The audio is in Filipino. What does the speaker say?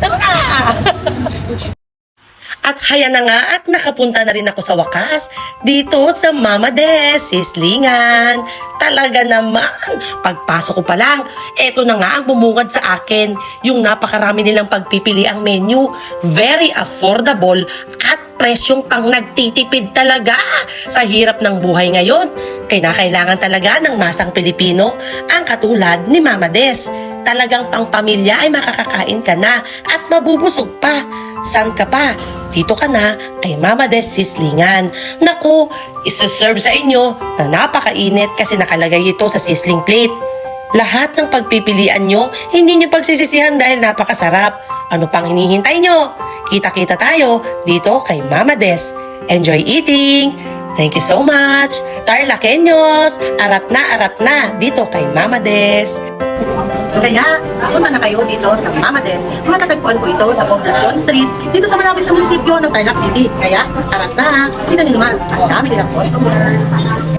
Tara! At haya na nga at nakapunta na rin ako sa wakas dito sa Mama Des, Sislingan. Talaga naman, pagpasok ko pa lang, eto na nga ang bumungad sa akin. Yung napakarami nilang pagpipili ang menu. Very affordable at presyong pang nagtitipid talaga sa hirap ng buhay ngayon. Kailangan talaga ng masang Pilipino ang katulad ni Mama Des. Talagang pang pamilya ay makakakain ka na at mabubusog pa. San ka pa? Dito ka na kay Mama Des Sislingan. Naku, isuserve sa inyo na napakainit kasi nakalagay ito sa sizzling plate. Lahat ng pagpipilian nyo, hindi nyo pagsisisihan dahil napakasarap. Ano pang hinihintay nyo? Kita-kita tayo dito kay Mama Des. Enjoy eating! Thank you so much! Tarlakenyos! Arat na, arat na! Dito kay Mama Des. Kaya, punta na kayo dito sa Mamades. Matatagpuan po ito sa Poblacion Street, dito sa malapit sa munisipyo ng Tarlac City. Kaya, arat na, kita niyo naman, ang dami nilang customer.